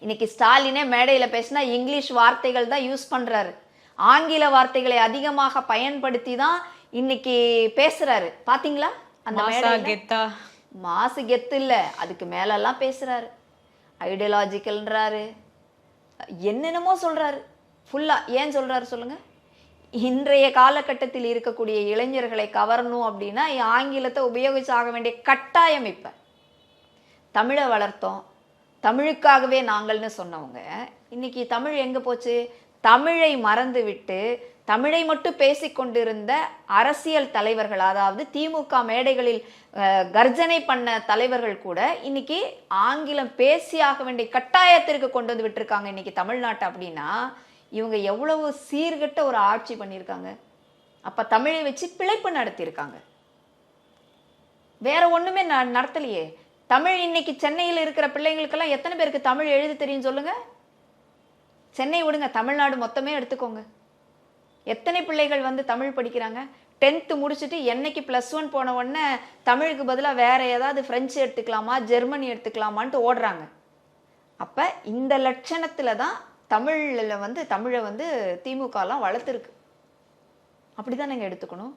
இன்னைக்கு ஸ்டாலினே மேடையில் பேசினா இங்கிலீஷ் வார்த்தைகள் தான் யூஸ் பண்றாரு. ஆங்கில வார்த்தைகளை அதிகமாக பயன்படுத்தி தான் இன்னைக்கு பேசுறாரு. பாத்தீங்களா? அந்த? கெத்தா. மாசு கெத்து இல்ல. அதுக்கு மேலெல்லாம் பேசுறாரு. ஐடியாலஜிக்கல்ன்றாரு என்னென்னமோ சொல்றாரு. ஃபுல்லா ஏன் சொல்றாரு சொல்லுங்க? இன்றைய காலகட்டத்தில் இருக்கக்கூடிய இளைஞர்களை கவரணும் அப்படின்னா ஆங்கிலத்தை உபயோகிச்சு ஆக வேண்டிய கட்டாயம் இப்ப. தமிழை வளர்த்தோம். தமிழுக்காகவே நாங்கள்னு சொன்னவங்க இன்னைக்கு தமிழ் எங்கே போச்சு? தமிழை மறந்து விட்டு தமிழை மட்டும் பேசிக்கொண்டிருந்த அரசியல் தலைவர்கள் அதாவது திமுக மேடைகளில் கர்ஜனை பண்ண தலைவர்கள் கூட இன்னைக்கு ஆங்கிலம் பேசியாக வேண்டிய கட்டாயத்திற்கு கொண்டு வந்து விட்டுருக்காங்க இன்னைக்கு தமிழ்நாட்டை அப்படின்னா இவங்க எவ்வளவு சீர்கட்ட ஒரு ஆட்சி பண்ணியிருக்காங்க. அப்போ தமிழை வச்சு பிழைப்பு நடத்தியிருக்காங்க. வேற ஒன்றுமே ந- நடத்தலையே. தமிழ் இன்னைக்கு சென்னையில் இருக்கிற பிள்ளைங்களுக்கெல்லாம் எத்தனை பேருக்கு தமிழ் எழுத தெரியும் சொல்லுங்க? சென்னை விடுங்க தமிழ்நாடு மொத்தமே எடுத்துக்கோங்க. எத்தனை பிள்ளைகள் வந்து தமிழ் படிக்கிறாங்க? டென்த்து முடிச்சுட்டு என்னைக்கு ப்ளஸ் ஒன் போன உடனே தமிழுக்கு பதிலாக வேற ஏதாவது ஃப்ரெஞ்சு எடுத்துக்கலாமா ஜெர்மனி எடுத்துக்கலாமான்ட்டு ஓடுறாங்க. அப்போ இந்த லட்சணத்தில் தான் தமிழில் வந்து தமிழை வந்து திமுகலாம் வளர்த்துருக்கு. அப்படி தான் எடுத்துக்கணும்.